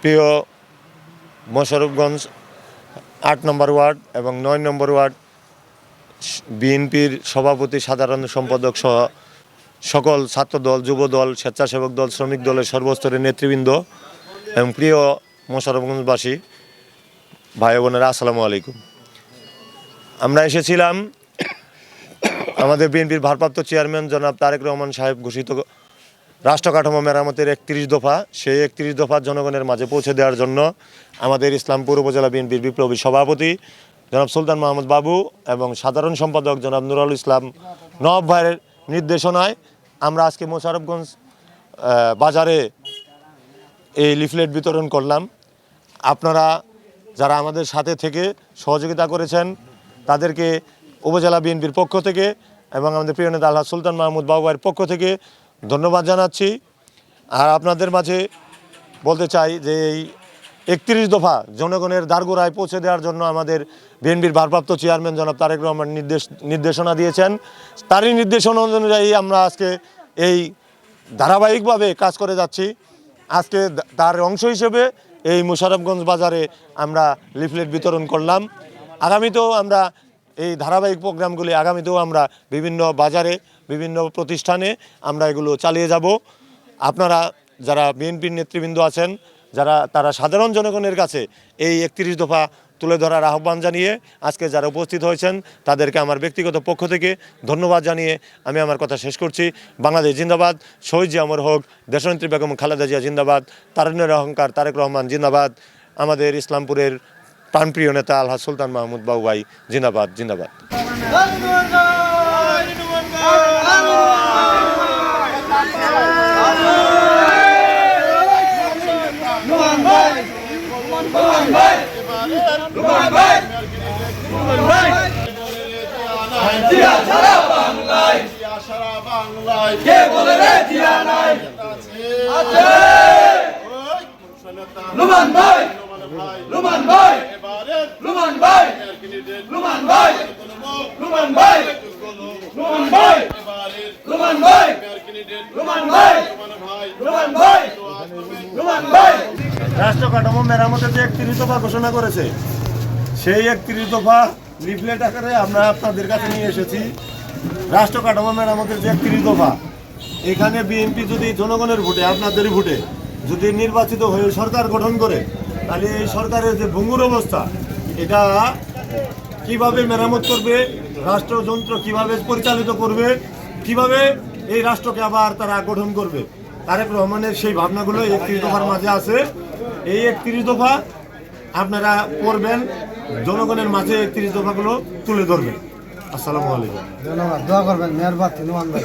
প্রিয় মোশারফগঞ্জ আট নম্বর ওয়ার্ড এবং নয় নম্বর ওয়ার্ড বিএনপির সভাপতি, সাধারণ সম্পাদক সহ সকল ছাত্রদল, যুবদল, স্বেচ্ছাসেবক দল, শ্রমিক দলের সর্বস্তরের নেতৃবৃন্দ এবং প্রিয় মোশারফগঞ্জবাসী, ভাই বোনেরা, আসসালামু আলাইকুম। আমরা এসেছিলাম আমাদের বিএনপির ভারপ্রাপ্ত চেয়ারম্যান জনাব তারেক রহমান সাহেব ঘোষিত রাষ্ট্র কাঠামো মেরামতের একত্রিশ দফা। সেই একত্রিশ দফা জনগণের মাঝে পৌঁছে দেওয়ার জন্য আমাদের ইসলামপুর উপজেলা বিএনপির বিপ্লবী সভাপতি জনাব সুলতান মাহমুদ বাবু এবং সাধারণ সম্পাদক জনাব নুরুল ইসলাম নবাব ভাইয়ের নির্দেশনায় আমরা আজকে মোশারফগঞ্জ বাজারে এই লিফলেট বিতরণ করলাম। আপনারা যারা আমাদের সাথে থেকে সহযোগিতা করেছেন, তাদেরকে উপজেলা বিএনপির পক্ষ থেকে এবং আমাদের প্রিয় নেতা আল্লাহ সুলতান মাহমুদ বাবুয়ের পক্ষ থেকে ধন্যবাদ জানাচ্ছি। আর আপনাদের মাঝে বলতে চাই যে এই একত্রিশ দফা জনগণের দ্বারগোড়ায় পৌঁছে দেওয়ার জন্য আমাদের বিএনপির ভারপ্রাপ্ত চেয়ারম্যান জনাব তারেক রহমান নির্দেশ, নির্দেশনা দিয়েছেন। তারই নির্দেশনা অনুযায়ী আমরা আজকে এই ধারাবাহিকভাবে কাজ করে যাচ্ছি। আজকে তার অংশ হিসেবে এই মুশারফগঞ্জ বাজারে আমরা লিফলেট বিতরণ করলাম। আগামীতেও আমরা এই ধারাবাহিক প্রোগ্রামগুলি, আগামীতেও আমরা বিভিন্ন বাজারে বিভিন্ন প্রতিষ্ঠানে আমরা এগুলো চালিয়ে যাব। আপনারা যারা বিএনপির নেতৃবৃন্দ আছেন, যারা, তারা সাধারণ জনগণের কাছে এই একত্রিশ দফা তুলে ধরার আহ্বান জানিয়ে আজকে যারা উপস্থিত হয়েছেন, তাদেরকে আমার ব্যক্তিগত পক্ষ থেকে ধন্যবাদ জানিয়ে আমি আমার কথা শেষ করছি। বাংলাদেশ জিন্দাবাদ, শহীদ জিয়া অমর হোক, দেশনেত্রী বেগম খালেদা জিয়া জিন্দাবাদ, তারুণ্যের অহংকার তারেক রহমান জিন্দাবাদ, আমাদের ইসলামপুরের প্রাণপ্রিয় নেতা আলহাজ সুলতান মাহমুদ বাবু ভাই জিন্দাবাদ জিন্দাবাদ। কে বলে রে জিয়া নাই? আছে। লুমান ভাই লুমান ভাই লুমান ভাই লুমান ভাই লুমান ভাই লুমান ভাই লুমান ভাই লুমান ভাই লুমান ভাই তো আসবে লুমান ভাই রাষ্ট্র কাঠামো মেরামতের যে একত্রিশ দফা ঘোষণা করেছে, সেই একত্রিশ দফা লিফলেট আকারে আমরা আপনাদের কাছে নিয়ে এসেছি। রাষ্ট্র কাঠামো মেরামতের যে একত্রিশ দফা, এখানে বিএনপি যদি জনগণের ভোটে আপনাদের ভোটে, যদি নির্বাচিত হয়ে সরকার গঠন করে, তাহলে এই সরকারের যে ভঙ্গুর অবস্থা, এটা কীভাবে মেরামত করবে, রাষ্ট্রযন্ত্র কীভাবে পরিচালিত করবে, কীভাবে এই রাষ্ট্রকে আবার তারা গঠন করবে, তারেক রহমানের সেই ভাবনাগুলো একত্রিশ দফার মাঝে আছে। এই একত্রিশ দফা আপনারা করবেন জনগণের মাঝে একত্রিশ দফাগুলো তুলে ধরবেন। আসসালামু আলাইকুম। ধন্যবাদ, দোয়া করবেন তিনুমান ভাই।